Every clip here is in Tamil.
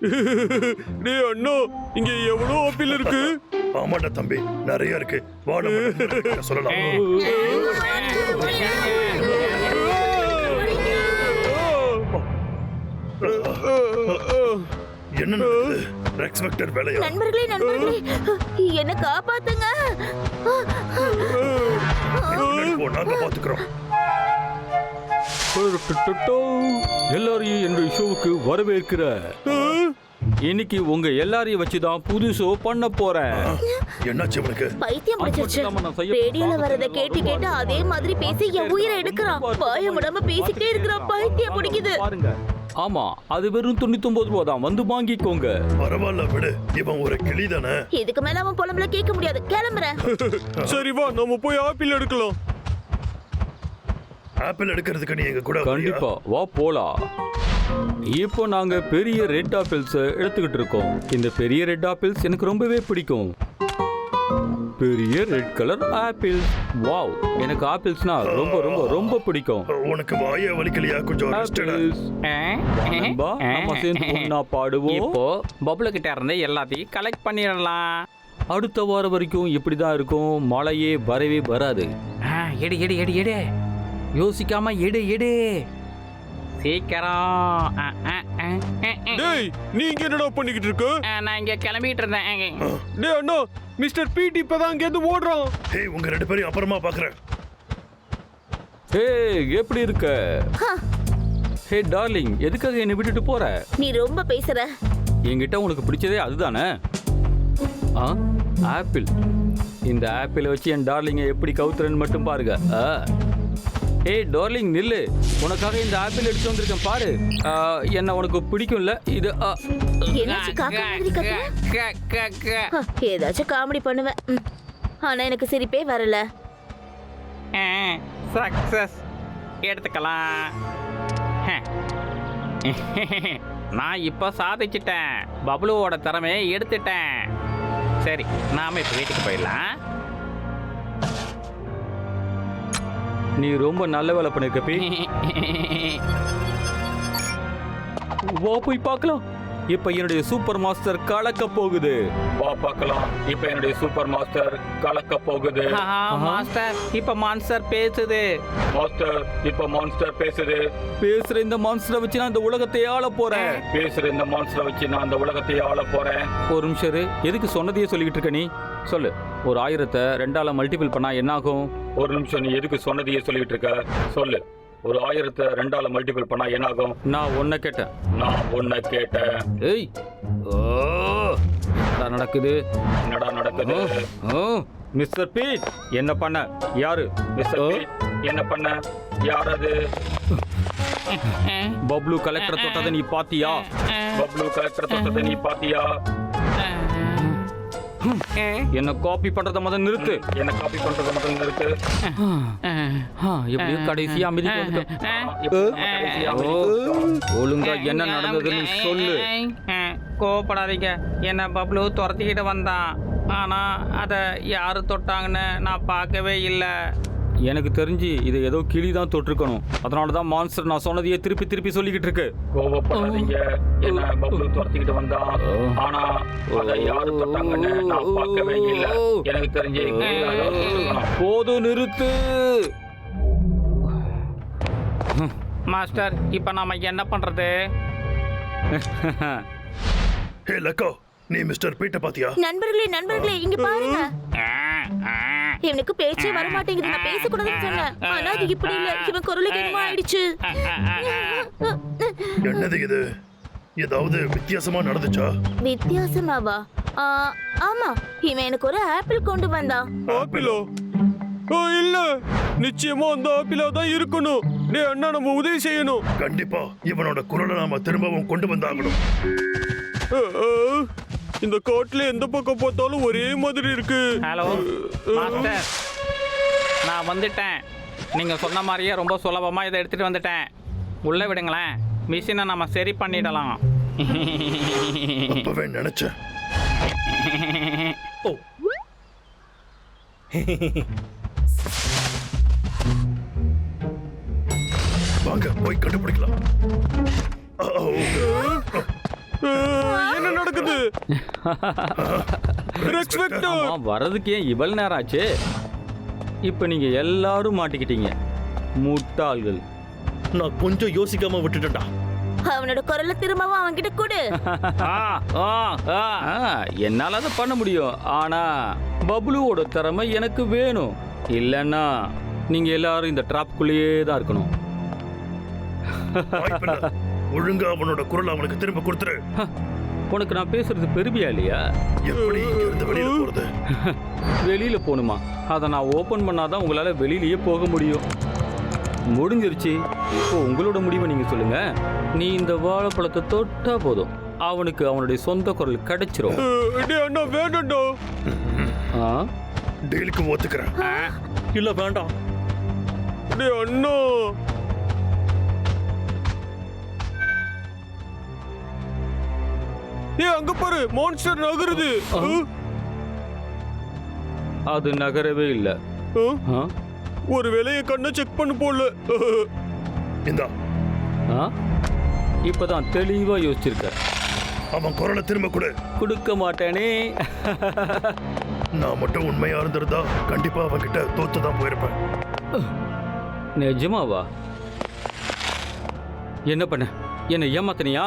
டேய் அண்ணா இங்க எவ்வளவு ஆப்பிள் இருக்கு? ஆமாடா தம்பி நிறைய இருக்கு. வா நம்ம சொல்லலாம். என்ன நடக்குது? ரெக்ஸ் வெக்டர் வேலையா? நண்பர்களே நண்பர்களே. என்ன காப்பாத்துங்க. நாங்க பாத்துக்கிறோம். எல்லாரையும் என்னுடைய ஷோவுக்கு வரவேற்கிற இன்னைக்கு உங்க எல்லாரையும் வச்சுதான் புது ஷோ பண்ண போறேன். என்னாச்சு இவனுக்கு? பைத்தியம் செய்ய ரேடியோல வரத கேட்டு கேட்டு அதே மாதிரி பேசி என் உயிரை எடுக்கிறான். பாய முடாம பேசிக்கிட்டே இருக்கிறான். பைத்தியம் பிடிக்குது. பாருங்க. ஆமா அது வெறும் தொண்ணூத்தி ஒன்பது ரூபா தான். வந்து வாங்கிக்கோங்க. பரவாயில்ல விடு. இவன் ஒரு கிளி தானே? இதுக்கு மேல அவன் புலம்புல கேட்க முடியாது. கிளம்புறேன். சரி வா நம்ம போய் ஆப்பிள் எடுக்கலாம். ஆப்பிள் எடுக்கிறதுக்கு நீ எங்க கூட வரியா? கண்டிப்பா. வா போலாம் இப்போ நாங்க பெரிய ரெட் ஆப்பிள்ஸ் எடுத்துக்கிட்டு இருக்கோம். இந்த பெரிய ரெட் ஆப்பிள்ஸ் எனக்கு ரொம்பவே பிடிக்கும். பெரிய ரெட் கலர் ஆப்பிள்ஸ். வாவ். எனக்கு ஆப்பிள்ஸ்னா ரொம்ப ரொம்ப ரொம்ப பிடிக்கும். உனக்கு வாய வலிக்கலையா? கொஞ்சம் எடு. ஆப்பிள்ஸ். நண்பா, நம்ம சேர்ந்து ஒண்ணா பாடுவோம். இப்போ பபுளு கிட்ட இருந்து எல்லாத்தையும் கலெக்ட் பண்ணிடலாம். அடுத்த வாரம் வரைக்கும் இப்படிதான் இருக்கும். மழையே வரவே வராது. ஆ, எடு எடு எடு எடு. யோசிக்காம எடு எடு. சீக்கிரம். டேய் நீ இங்க என்னடா பண்ணிக்கிட்டு இருக்க? நான் இங்க கிளம்பிட்டு இருந்தேன். டேய் அண்ணா மிஸ்டர் பீட் இப்பதான் அங்க இருந்து ஓடுறான். ஹே உங்க ரெண்டு பேரையும் அப்புறமா பாக்குறேன். ஏய் எப்படி இருக்க? ஹே டார்லிங் எதுக்காக என்னை விட்டுட்டு போற? நீ ரொம்ப பேசுற. என்கிட்ட உனக்கு பிடிச்சதே அதுதானே? ஆ ஆப்பிள். இந்த ஆப்பிளை வச்சு என் டார்லிங்கை எப்படி கவுத்துறேன்னு மட்டும் பாருங்க. ஆ. ஏய் டார்லிங் நில்லு. உனக்காக இந்த ஆப்பிள் எடுத்து வந்திருக்கேன் பாரு. என்ன உனக்கு பிடிக்கும்ல? இது ஏதாச்சும் காமெடி பண்ணுவேன். ஆனா எனக்கு சிரிப்பே வரல. சக்சஸ். எடுத்துக்கலாம். ஹ. நான் இப்போ சாதிச்சிட்டேன். பப்ளுவோட திறமையை எடுத்துட்டேன். சரி நாம இப்போ வீட்டுக்கு போயிடலாம். நீ ரொம்ப நல்ல வேலை பண்ணிருக்க பி. வா போய் பார்க்கலாம். இப்ப என்னுடைய சூப்பர் மாஸ்டர் கலக்க போகுது. வா பார்க்கலாம் இப்ப என்னுடைய சூப்பர் மாஸ்டர் கலக்க போகுது. ஆஹா, மாஸ்டர் இப்போ மான்ஸ்டர் பேசுது. மாஸ்டர் இப்ப மான்ஸ்டர் பேசுது. பேசுற இந்த மான்ஸ்டரை வச்சு நான் இந்த உலகத்தை ஆள போறேன். பேசுற இந்த மான்ஸ்டரை வச்சு நான் இந்த உலகத்தை ஆள போறேன். ஒரு நிமிஷம் இரு. எதுக்கு சொன்னதையே சொல்லிக்கிட்டு இருக்க நீ? சொல்லு. ஒரு ஆயிரத்தை ரெண்டால மல்டிபிள் பண்ணா என்ன ஆகும் ஒரு நிமிஷம் நீ எதுக்கு சொன்னதையே சொல்லிட்டு இருக்க? சொல்லு. ஒரு ஆயிரத்தை ரெண்டால மல்டிபிள் பண்ணா என்ன ஆகும் நான் ஒன்ன கேட்டேன். நான் ஒன்ன கேட்டேன். ஏய் ஓ என்னடா நடக்குது? என்னடா நடக்குது? ஓ மிஸ்டர் பீட் என்ன பண்ண? யாரு? மிஸ்டர் பீட் என்ன பண்ண? யார் அது? பப்ளு கலெக்டர் தொட்டதை நீ பாத்தியா? பப்ளு கலெக்டர் தொட்டதை நீ பாத்தியா? என்ன காப்பி பண்றத முதல்ல நிறுத்து. என்ன காப்பி பண்றத முதல்ல நிறுத்து. எப்படியோ கடைசி வந்துட்டோம். ஒழுங்கா என்ன நடந்ததுன்னு சொல்லு. கோவப்படாதீங்க. என்ன பப்ளு துரத்திக்கிட்டு வந்தான். ஆனா அதை யாரு தொட்டாங்கன்னு நான் பார்க்கவே இல்லை. எனக்கு தெரிஞ்சு இது ஏதோ கிளி தான் தொட்டிருக்கணும். அதனால தான் மான்ஸ்டர் நான் சொன்னதையே திருப்பி திருப்பி சொல்லிக்கிட்டு இருக்கு கோவப்படாதீங்க. என்ன பப்ளு துரத்திக்கிட்டு வந்தான் ஆனா அதை யாரு தொட்டாங்கன்னு நான் பார்க்கவே இல்லை. எனக்கு தெரிஞ்சு போதும் நிறுத்து. மாஸ்டர் இப்போ நாம என்ன பண்றது? ஹே லக்கோ நீ மிஸ்டர் பீட்டை பாத்தியா? நண்பர்களே நண்பர்களே இங்க பாருங்க. இவனுக்கு பேச்சே வர மாட்டேங்குது நான் பேசக்கூடாதுன்னு சொன்னேன். ஆனா அது இப்படி இல்ல. இவன் குரலுக்கு என்னமோ ஆயிடுச்சு. என்னது இது? ஏதாவது வித்தியாசமா நடந்துச்சா? வித்தியாசமாவா? ஆ, ஆமா. இவன் எனக்கு ஒரு ஆப்பிள் கொண்டு வந்தான் ஆப்பிளோ? ஓ இல்ல. நிச்சயமா அந்த ஆப்பிளா தான் இருக்கணும். டேய் அண்ணா நம்ம உதவி செய்யணும். கண்டிப்பா. இவனோட குரலை நாம திரும்பவும் கொண்டு வந்தாகணும். அஹ், அஹ். இந்த காட்டுல எந்த பக்கம் பார்த்தாலும் ஒரே மாதிரி இருக்கு. ஹலோ மாஸ்டர் நான் வந்துட்டேன். நீங்க சொன்ன மாதிரியே ரொம்ப சுலபமா இதை எடுத்துட்டு வந்துட்டேன். உள்ள விடுங்களேன். மிஷினை நம்ம சரி பண்ணிடலாம். அப்பவே நினைச்சேன் வாங்க போய் கண்டுபிடிக்கலாம். ஓ, என்ன வர்றதுக்கு ஏன் இவ்வளவு நேரம் ஆச்சு? இப்போ நீங்க எல்லாரும் மாட்டிக்கிட்டீங்க. முட்டாள்கள். நான் கொஞ்சம் யோசிக்காம விட்டுட்டேன்டா. அவனோட குரலை திரும்பவும் அவன்கிட்ட கொடு. ஆ, ஆ, ஆ, ஆ, என்னால அதை பண்ண முடியும். ஆனா பப்ளுவோட திறமை எனக்கு வேணும். இல்லைன்னா நீங்க எல்லாரும் இந்த ட்ராப்குள்ளேயே தான் இருக்கணும். ஒழுங்கா அவனோட குரல் அவனுக்கு திரும்ப கொடுத்துரு. உனக்கு நான் பேசுறது பெருமையா இல்லையா? வெளியில போகணுமா அதை நான் ஓபன் பண்ணாதான் உங்களால வெளியிலயே போக முடியும். முடிஞ்சிருச்சு. இப்போ உங்களோட முடிவை நீங்க சொல்லுங்க. நீ இந்த வாழைப்பழத்தை தொட்டா போதும். அவனுக்கு அவனுடைய சொந்த குரல் கிடைச்சிரும்? டீலுக்கு ஒத்துக்கிறேன். இல்ல வேண்டாம். அண்ணா. ஏய் அங்க பாரு மான்ஸ்டர் நகருது. அது நகரவே இல்லை? ஒரு வேலையை கண்ணை செக் பண்ணு போல. இந்தா. இப்பதான் தெளிவா யோசிச்சிருக்க. அவன் குரலை திரும்ப கொடு. கொடுக்க மாட்டேனே. நான் மட்டும் உண்மையா இருந்திருந்தா கண்டிப்பா அவன் கிட்ட தோத்து தான் போயிருப்பேன். நிஜமாவா? என்ன பண்ண? என்ன ஏமாத்தனியா?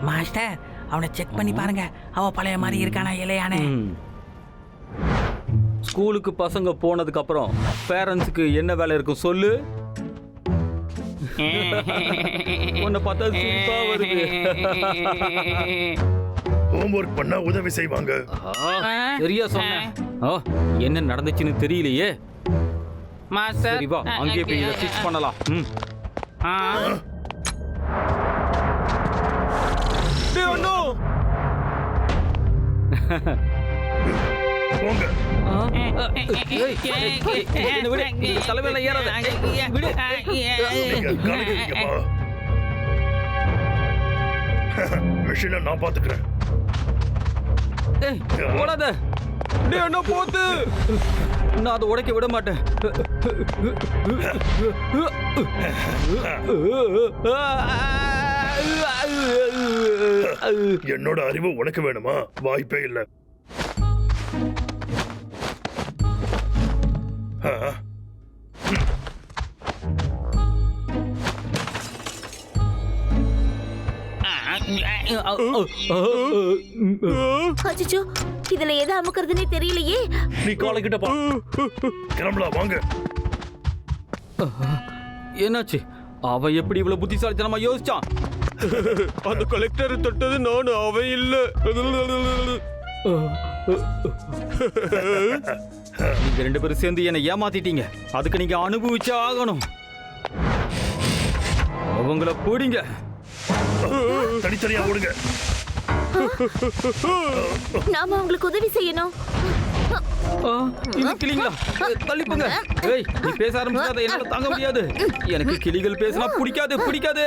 மாஸ்டர் அவனை செக் பண்ணி பாருங்க. அவ பழைய மாதிரி இருக்கானா இல்லையானே. ஸ்கூலுக்கு பசங்க போனதுக்கு அப்புறம் பேரண்ட்ஸுக்கு என்ன வேலை இருக்கும் சொல்லு. உன்னை பார்த்தா சிரிப்பா வருது. ஹோம்ஒர்க் பண்ணா உதவி செய்வாங்க. சரியா சொன்னேன் ஆ, என்ன நடந்துச்சுன்னு தெரியலையே. மாஸ்டர் சரி வா அங்கேயே போய் ஃபிக்ஸ் பண்ணலாம். ம். ஆ, தலைமையில ஏறாத. மிஷினை நான் பாத்துக்கிறேன் ஓடாத டேய் அண்ணா போத்து நான் அதை உடைக்க விட மாட்டேன் என்னோட அறிவு உனக்கு வேணுமா? வாய்ப்பே இல்ல. ஆ, அச்சோ இதுல எதை அமுக்குறதுனே தெரியலையே. நீ காலை கிட்ட பா. கிளம்பலாம் வாங்க. என்னாச்சு? அவன் எப்படி இவ்வளவு புத்திசாலித்தனமா யோசிச்சான்? அந்த கலெக்டர் தொட்டது நான் அவன் இல்ல. நீங்க ரெண்டு பேரும் சேர்ந்து என்னை ஏமாத்திட்டீங்க. அதுக்கு நீங்க அனுபவிச்சே ஆகணும். அவங்கள பிடிங்க. தனித்தனியா ஓடுங்க நாம அவங்களுக்கு உதவி செய்யணும். ஆ, இந்த கிளிங்களா? தள்ளிப்புங்க. ஏய் நீ பேச ஆரம்பிச்சாத என்னால தாங்க முடியாது. எனக்கு கிளிகள் பேசினா பிடிக்காது பிடிக்காது?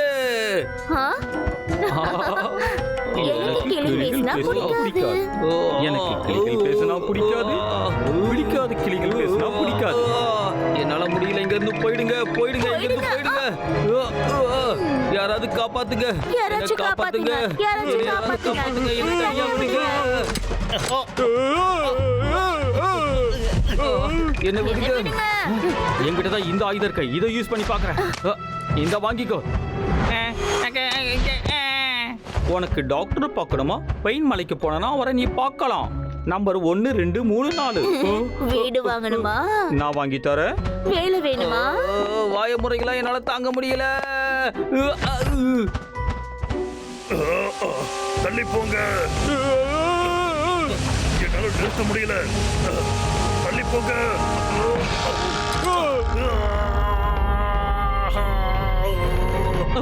எனக்கு கிளிகள் பேசினா பிடிக்காது. பிடிக்காது கிளிகள் பேசினா பிடிக்காது. என்னால முடியல இங்க இருந்து போயிடுங்க போயிடுங்க இங்க இருந்து போயிடுங்க. யாராவது காப்பாத்துங்க. என்னை காப்பாத்துங்க. யாராவது காப்பாத்துங்க. என்னை விடுங்க? என்கிட்ட தான் இந்த ஆயுதம் இருக்கு. இதை யூஸ் பண்ணி பாக்குறேன் இந்த வாங்கிக்கோ. உனக்கு டாக்டர் பார்க்கணுமா? பெயின் மலைக்கு போனா அவரை நீ பார்க்கலாம். நம்பர் ஒன்னு ரெண்டு மூணு நாலு. வீடு வாங்கணுமா? நான் வாங்கி தரேன். வேலை வேணுமா? வாய முறைகளா என்னால தாங்க முடியல. தள்ளி போங்க. என்னால நிறுத்த முடியல. போங்க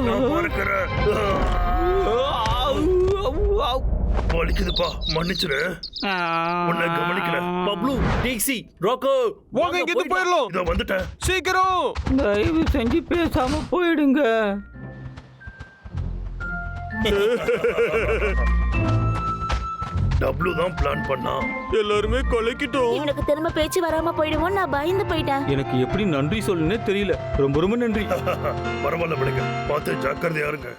நான் பார்க்கிறேன். ஆ, வலிக்குதுப்பா மன்னிச்சிரு உன்னை கவனிக்கல பப்ளு டேக்ஸி ராக்கோ வாங்க இங்க இருந்து போயிடலாம் இதோ வந்துட்டேன் சீக்கிரம் தயவு செஞ்சு பேசாம போயிடுங்க டப்ளு தான் பிளான் பண்ணா. எல்லாருமே கொலைக்கிட்டோம். இவனுக்கு திரும்ப பேச்சு வராம போயிடுவோம் நான் பயந்து போயிட்டேன். எனக்கு எப்படி நன்றி சொல்லுன்னே தெரியல. ரொம்ப ரொம்ப நன்றி. பரவாயில்ல விடுங்க. பார்த்து ஜாக்கிரதையா இருங்க.